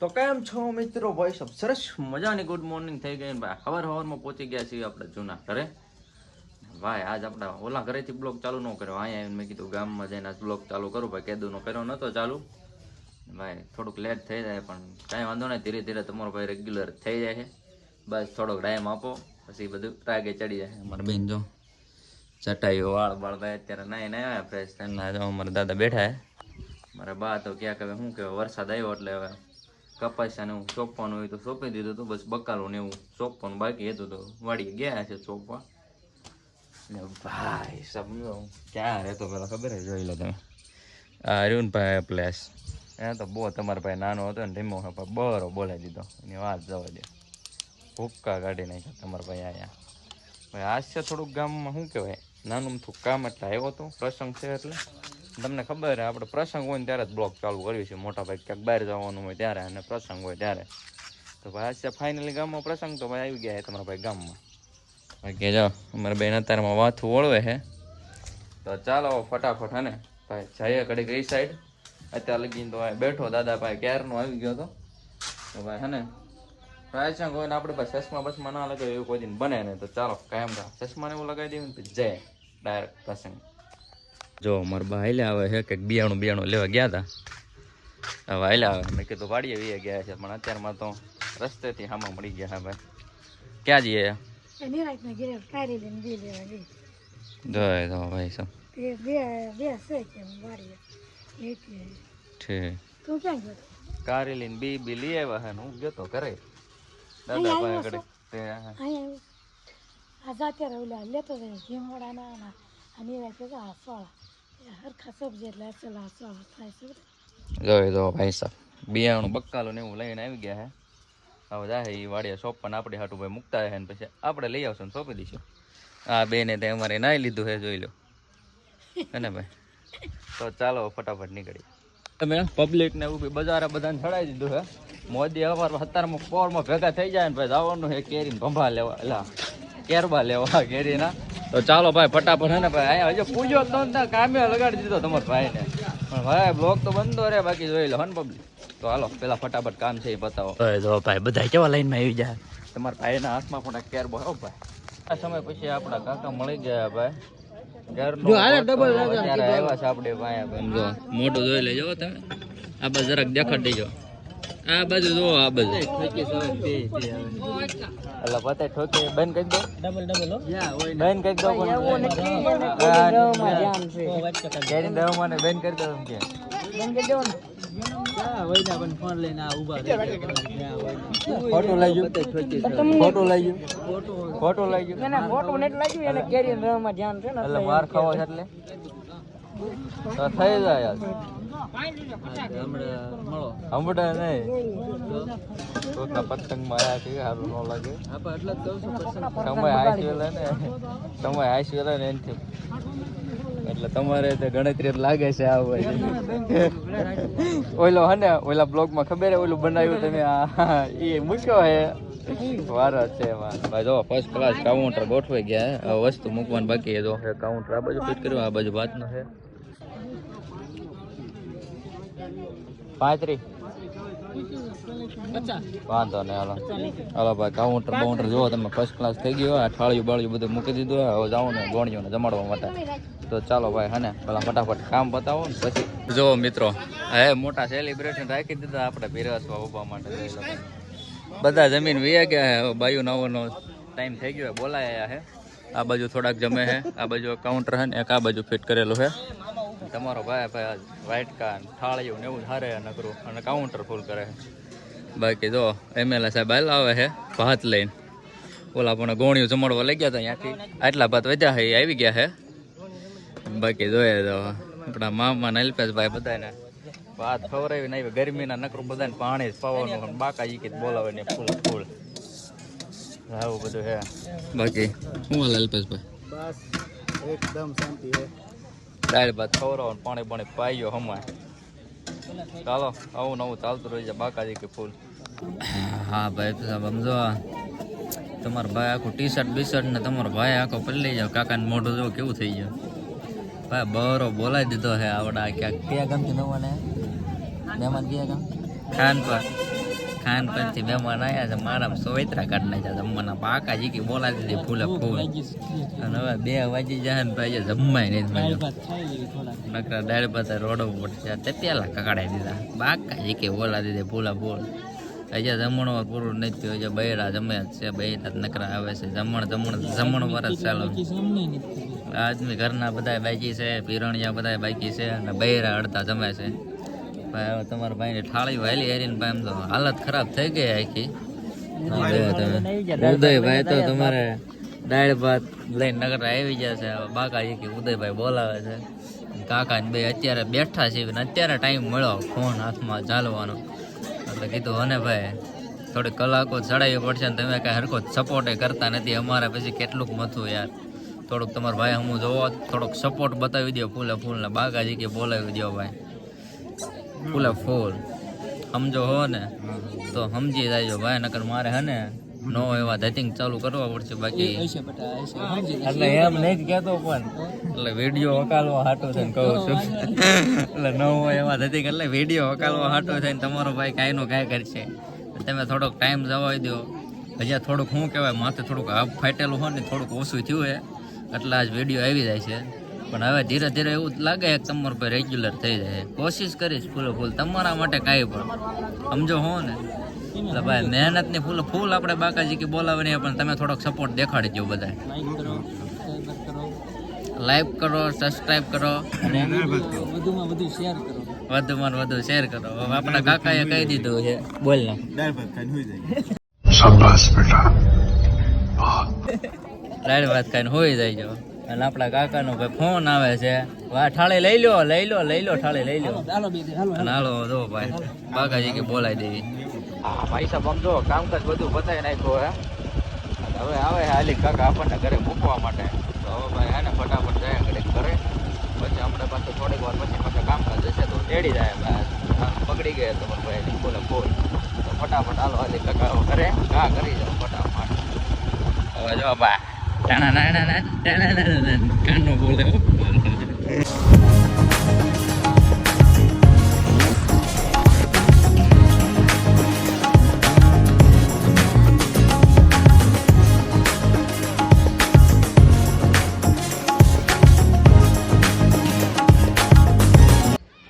તો કેમ છો મિત્રો? ભાઈ ઓફ સરસ મજાની ગુડ મોર્નિંગ થઈ ગઈ ભાઈ. ખબર હવારમાં પહોંચી ગયા છીએ આપણે જૂના ઘરે. ભાઈ આજ આપણા ઓલા ઘરેથી બ્લોગ ચાલુ ન કર્યો. અહીંયા આવીને મેં કીધું ગામમાં જઈને આજ બ્લોગ ચાલુ કરું. ભાઈ કેદુનો કર્યો નતો ચાલુ. ભાઈ થોડુંક લેટ થઈ જાય પણ કાંઈ વાંધો નહીં. ધીરે ધીરે તમારો ભાઈ રેગ્યુલર થઈ જાય છે. બસ થોડોક ટાઈમ આપો પછી બધું રાગે ચડી જાય. અમારા બેન જો ચટાઈઓ વાળ બાળ ભાઈ અત્યારે નાઈ ના આવ્યા ફ્રેશ થઈને અમારા દાદા બેઠા છે. મારા બા તો ક્યાંક હવે શું કહેવાય વરસાદ આવ્યો એટલે હવે કપાસિયા ને એવું સોંપવાનું હોય તો સોંપી દીધું હતું, બસ બકાલું ને એવું સોંપવાનું બાકી હતું તો વાળી ગયા છે સોંપવા. ને ભાઈ, સમજો. ક્યાં રહેતો પેલા ખબર જોઈ લો તમે. આ રહ્યું ભાઈ પ્લેસ. એ તો બહુ, તમારા ભાઈ નાનો હતો ને ધીમો હતો બરો બોલાવી દીધો. એની વાત જવા દે. ભૂક્કા કાઢી નાખ્યા તમારા ભાઈ અહીંયા ભાઈ આજ છે થોડુંક ગામમાં, શું કહેવાય? નાનું થોડું કામ એટલે આવ્યો હતો પ્રસંગ છે એટલે. તમને ખબર આપણે પ્રસંગ હોય ને ત્યારે જ બ્લોગ ચાલુ કર્યું છે. મોટા ભાઈ ક્યાંક બહાર જવાનું હોય ત્યારે અને પ્રસંગ હોય ત્યારે. તો ભાઈ, આજે ફાઇનલી ગામમાં પ્રસંગ, તો ભાઈ આવી ગયા તમારા ભાઈ ગામમાં. બાકી જાઓ અમારા બેન અત્યારમાં વાથું ઓળવે છે તો ચાલો ફટાફટ હે ને, ભાઈ જઈએ કડીક એ સાઈડ અત્યારે લગીને તો બેઠો દાદા ભાઈ ક્યારનો આવી ગયો હતો તો ભાઈ હે ને પ્રાયસંગ હોય ને આપણે ભાઈ ચશ્મા બસમાં ના લગાવે એવું કોઈ બને ને તો ચાલો કાયમ ચશ્મા ને એવું લગાવી દઈએ ને પછી જય. ડાયરેક્ટ પ્રસંગ. જો મારા બા હાલ્યા આવે છે કંઈક બિયાણું બિયાણું લેવા ગયા હતા હવે હાલ્યા આવે. મેં કીધું વાડીએ વીએ ગયા છે પણ અત્યારમાં તો રસ્તેથી હામાં મળી ગયા હવે ભાઈ. ક્યાં જઈએ? જોઈ તો ભાઈ બે બે લઈ આવ્યા હે હું ગયો તો ઘરે. દાદા આગળ તે લેતો જાય જીમવાડાના અને એ હરખા સબ્જી એટલે અસલ હાસવાળા થાય છે જોઈ તો ભાઈ સાહેબ, બિયાણું, બક્કાલો ને એવું લઈને આવી ગયા હે. હવે જાય એ વાડીએ શોપ પણ આપણે હાટું ભાઈ મૂકતા હે ને પછી આપણે લઈ આવશું ને સોંપી દઈશું. આ બેને તે અમારે નાઈ લીધું હે, જોઈ લો. હે ભાઈ? તો ચાલો ફટાફટ નીકળી તમે પબ્લિકને એવું બજારે બધાને ચડાવી દીધું હે. મોદી અવાર અત્યારમાં પોરમાં ભેગા થઈ જાય ને ભાઈ જવાનું હે કેરીને ભંભા લેવા એટલે કેરબા લેવા, કેરીના. તો ચાલો ભાઈ ફટાફટ હે ને ભાઈ અહીંયા હજુ પૂજો તો કામે લગાડી દીધો તમારા ભાઈને. પણ ભાઈ બ્લોક તો બંધો રે બાકી જોઈ લો હન પબ્લિક તો હાલો પેલા ફટાફટ કામ છે એ બતાવો. જો ભાઈ બધા કેવા લાઈનમાં આવી જાય? તમારા ભાઈના હાથમાં પણ કેર બહો હો ભાઈ. આ સમય પછી આપણા કાકા મળી ગયા ભાઈ. મોટું જોઈ લેજો તમે. આ બસ જરાક દેખાડી દેજો. આ બાજુ જો આ બાજુ. એટલે પતે ઠોકે. બેન કહી દો. ડબલ ડબલ બેન કહી દો કેરી દવામાં ને. બેન કરી દો એમ કે. ફોટો લઈ ગયો ફોટો લઈ ફોટો લઈ ફોટો નેટ લાગ્યું એને કેરી રવામાં ધ્યાન છે એટલે માર ખાવો છે એટલે? તો થઈ જાય એટલે તમારે તે ગણતરી લાગે છે આ ઓલો હે ઓલા બ્લોગમાં ખબર ઓલું બનાવ્યું તમે એ મૂક્યો હે વારો છે ફર્સ્ટ ક્લાસ કાઉન્ટર ગોઠવાઈ ગયા વસ્તુ મૂકવાનું બાકી જો કાઉન્ટર આ બાજુ ફિટ કર્યું, આ બાજુ વાતનું છે. પાંત્રી વાંધો નહીં હાલો. હાલો ભાઈ કાઉન્ટર બાઉન્ટર જુઓ તમે ફર્સ્ટ ક્લાસ થઈ ગયો આ થાળિયું બાળિયું બધું મૂકી દીધું હવે જાઉં ને જમાડવા માટે. તો ચાલો ભાઈ હે ને પેલા ફટાફટ કામ બતાવો ને પછી. જુઓ મિત્રો હે મોટા સેલિબ્રેશન રાખી દીધા આપણે પીરસવા ઊભા માટે. બધા જમીન વીયા ગયા બાયુ નવો નો ટાઈમ થઈ ગયો બોલાયા હે. આ બાજુ થોડાક જમે હે આ બાજુ કાઉન્ટર હે ને એક આ બાજુ ફિટ કરેલું હે. તમારો ભાઈ ભાઈ વાઇટકા ને થાળીયું ને એવું હારે હે નકરું અને કાઉન્ટર ફૂલ કરે બાકી જો એમએલએ સાહેબ હાલ આવે છે ભાત લઈને. ઓલા પણ ગોણિયું જમાડવા લઈ ગયા હતા ત્યાંથી. આટલા ભાત વધ્યા છે આવી ગયા છે. બાકી જોઈએ તો આપણા મામા ને અલ્પેશભાઈ બધાને ભાત ખવડાવી ને ગરમીના નકરું બધાને પાણી જ પાવાનું બાકા ઈ કીધું બોલાવે ને ફૂલ ફૂલ. આવું બધું છે. બાકી હું અલ્પેશભાઈ? બસ, એકદમ શાંતિ છે. દાળ ભાત ખવડાવો પાણી પાણી પાઈ હમણાં. હમાય ચાલો આવું નવું ચાલતું રહી જાય બાકાજી કે ફૂલ. હા ભાઈ સમજો તમારો ભાઈ આખું ટી શર્ટ બી શર્ટ ને તમારો ભાઈ આખો પલ્લી જાવ કાકાને મોઢું જો કેવું થઈ ગયું. ભાઈ બરો બોલાવી દીધો હે આવડા ક્યાંક. ક્યાં ગમતી નવાને મહેમાન ક્યાં ગમ? ખાન પર ખાન પછી મહેમાન આવ્યા છે મારા સોવેતરા કાઢ નાખ્યા જમવાના પાકા જીકી બોલા દીધી ફૂલે ફૂલ. અને હવે બે વાગી જાય ને ભાઈ જમવાય નહીં નકરા દાળ ભાત રોડો પડશે તે પેલા કકડાઈ દીધા. બાકા જીકી બોલા દીધી ફૂલા ફૂલ. હજી જમણ પૂરું નથી થયું હજી બૈરા જમે જ છે બૈરા નકરા આવે છે જમણ જમણ જમણ જ ચાલો. આદમી ઘરના બધા બાકી છે પીરણિયા બધા બાકી છે અને બૈરા અડધા જમે છે. ભાઈ હવે તમારા ભાઈને થાળી વાલી હારીને ભાઈ એમ તો હાલત ખરાબ થઈ ગઈ આખી. ઉદયભાઈ તો તમારે દાળ ભાત લઈને નગર આવી ગયા છે. બાકા કે ઉદયભાઈ બોલાવે છે. કાકા ને બે અત્યારે બેઠા છે અત્યારે ટાઈમ મળ્યો ફોન હાથમાં ચાલવાનો એટલે કીધું અને ભાઈ થોડી કલાકો ચડાવવી પડશે ને તમે કાંઈ હરખો સપોર્ટ કરતા નથી. અમારે પછી કેટલુંક મથું યાર. થોડુંક તમારા ભાઈ હું જોવો થોડોક સપોર્ટ બતાવી દો ફૂલે ફૂલને. બાગાજી કે બોલાવી દો ભાઈ. ફૂલે. ફૂલ સમજો હો ને તો સમજી જાય ભાઈ નકર મારે હે ને નો એવા ધતિંગ ચાલુ કરવા પડશે બાકી. એટલે એમ નહીં કહેતો પણ એટલે વીડિયો વકાલવા હાટો થઈને કહું છું. એટલે ન હોય એવા ધતિંગ એટલે વીડિયો વકાલવા હાટો થઈને તમારો ભાઈ કાંઈ નું કાંઈ કરશે. તમે થોડોક ટાઈમ જવાય દો. હજી થોડુંક શું કહેવાય માથે થોડુંક હાફ ફાટેલું હોય ને થોડુંક ઓછું થયું હે એટલે આજ વીડિયો આવી જાય છે. પણ હવે ધીરે ધીરે એવું જ લાગે કે તમારું ભાઈ રેગ્યુલર થઈ જાય. કોશિશ કરીશ ફૂલો ફૂલ. તમારા માટે કાંઈ પણ. સમજો હો ને? એટલે ભાઈ મહેનતની ફૂલ ફૂલ આપણે બાકાજી કે બોલાવવાની પણ તમે થોડોક સપોર્ટ દેખાડી દો બધા લાઈક કરો સબસ્ક્રાઇબ કરો. અને વધુમાં વધુ શેર કરો. વધુમાં વધુ શેર કરો. હવે આપણા કાકાએ કહી દીધું છે. બોલ ને. દાળ ભાત ખાઈને હોઈ જાય. અને આપણા કાકાનો ભાઈ ફોન આવે છે. વાહ ઠાળે લઈ લો લઈ લો લઈ લો ઠાળે લઈ લો અને હાલો જો ભાઈ બાકાજી કે બોલાવી દેવી ભાઈ સાહેબ આમ જો કામકાજ બધું બતાવી નાખ્યું હે. હવે આવે છે હાલી કાકા આપણને ઘરે મૂકવા માટે. તો હવે ભાઈ હે ને ફટાફટ જાય ઘરે ઘરે. પછી આપણે પાછું થોડીક વાર પછી પાછું કામકાજ જશે તો તેડી જાય ભાઈ પકડી ગયા તમારે ભાઈ બોલે બોલ. તો ફટાફટ હાલો હાલી કાકા ઘરે. કા કરી જાઓ ફટાફટ. હવે જો બા કાનો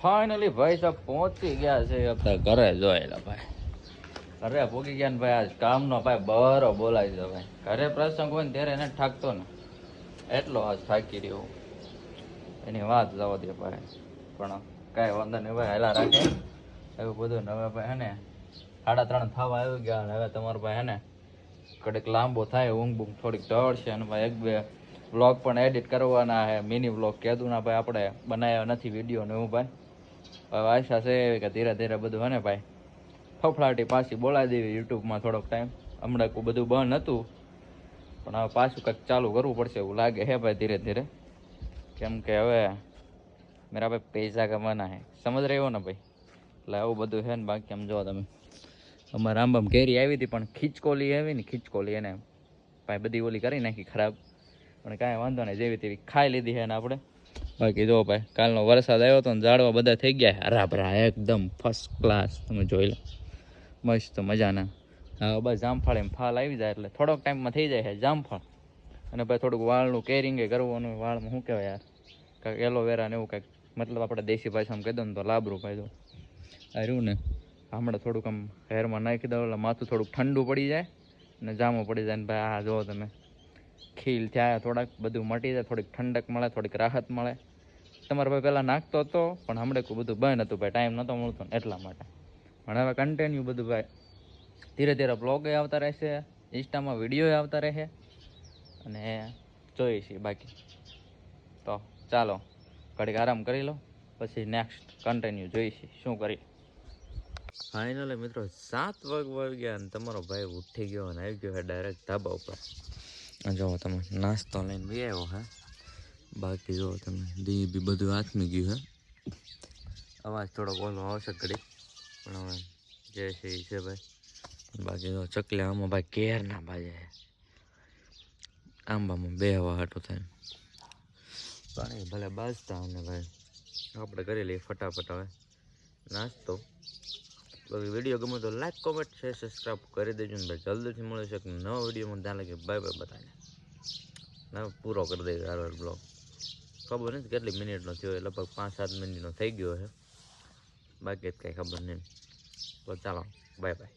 ફાઇનલી ભાઈ સાહેબ પહોંચી ગયા છે આપણે ઘરે જોયેલા ભાઈ. ઘરે પહોંચી ગયા ને ભાઈ, આજ કામનો ભાઈ બરો બોલાવી દો ભાઈ. ઘરે પ્રસંગ હોય ને ત્યારે એને થાકતો ને. એટલો આજ થાકી રહ્યો એની વાત જવા દે ભાઈ. પણ કાંઈ વાંધો નહીં ભાઈ, હેલા રાખે. એવું બધું ને હવે ભાઈ હે ને, સાડા ત્રણ થવા આવી ગયા અને હવે તમારો ભાઈ હે ને કડક લાંબો થાય, ઊંઘ બૂંઘ થોડીક ઢળશે અને ભાઈ, એક બે વ્લોગ પણ એડિટ કરવાના હે મિની વ્લોગ કહેતું ના ભાઈ, આપણે બનાવ્યા નથી વીડિયો ને એવું ભાઈ. હવે આશા છે કે ધીરે ધીરે બધું હે ને ભાઈ ફફડાટી પાછી બોલાવી દેવી યુટ્યુબમાં થોડોક ટાઈમ હમણાં કોઈ બધું બંધ હતું. પણ હવે પાછું કંઈક ચાલુ કરવું પડશે એવું લાગે હે ભાઈ ધીરે ધીરે. કેમ કે હવે મેરા ભાઈ પૈસા કમાના હે. સમજ રહ્યો ને ભાઈ? એટલે આવું બધું છે ને બાકી એમ જો તમે. અમારે આંબામ કેરી આવી હતી, પણ ખીચકોલી આવી ને ખીચકોલી એને ભાઈ બધી ઓલી કરી નાખી ખરાબ. પણ કાંઈ વાંધો નહીં, જેવી તેવી ખાઈ લીધી છે ને આપણે. બાકી જો ભાઈ, કાલનો વરસાદ આવ્યો હતો ને ઝાડવા બધા થઈ ગયા હરાભરા, એકદમ ફર્સ્ટ ક્લાસ તમે જોઈ લો. મસ્ત મજાના. હા, બસ જામફળ એમ ફાલ આવી જાય એટલે થોડોક ટાઈમમાં થઈ જાય છે જામફળ. અને ભાઈ થોડુંક વાળનું કેરિંગ કરવાનું વાળમાં શું કહેવાય યાર? કાંઈક એલોવેરા ને એવું કાંઈક, મતલબ આપણે દેશી ભાષામાં કહી દો ને તો લાબરું ભાઈ દો રહ્યું ને, હમણાં થોડુંક આમ હેરમાં નાખી દઉં એટલે માથું થોડુંક ઠંડુ પડી જાય ને જામો પડી જાય ને ભાઈ આ જુઓ તમે, ખીલ થયા થોડાક, બધું મટી જાય, થોડીક ઠંડક મળે, થોડીક રાહત મળે. તમારે ભાઈ પહેલાં નાખતો હતો પણ હમણાં બધું બંધ હતું ભાઈ ટાઈમ નહોતો મળતો એટલા માટે. પણ હવે કન્ટિન્યુ બધું ભાઈ. ધીરે ધીરે બ્લોગે આવતા રહેશે ઇન્સ્ટામાં વીડિયો આવતા રહે અને જોઈએ છીએ બાકી. તો ચાલો ઘડીક આરામ કરી લો પછી નેક્સ્ટ કન્ટિન્યુ જોઈશું શું કરી ફાઇનલી મિત્રો સાત વાગ વાગ્યા અને તમારો ભાઈ ઉઠી ગયો અને આવી ગયો છે ડાયરેક્ટ ધાબા ઉપર. જો તમે નાસ્તો લઈને બી આવ્યો હે બાકી જો તમે દી બી બધું હાથમાં ગયું હે અવાજ થોડોક ઓલો આવશે ઘડી પણ હવે જે છે છે ભાઈ. બાકી તો ચકલી આમાં ભાઈ કેર ના બાજે આંબામાં બે હવા હાટો થાય. પાણી ભલે બાજતા અને ભાઈ. આપણે કરી લઈએ ફટાફટ હવે. નાસ્તો. બાકી વીડિયો ગમે તો લાઈક કોમેન્ટ શેર સબસ્ક્રાઈબ કરી દેજો ને ભાઈ. જલ્દીથી મળે છે એક નવા વિડીયોમાં ત્યાં લાગે બાય બાય બધાને. ના, પૂરો કરી દઈએ હાર બ્લોગ ખબર નથી કેટલી મિનિટનો થયો. લગભગ પાંચ સાત મિનિટનો થઈ ગયો છે બાકી કાંઈ ખબર નહીં તો ચાલો બાય બાય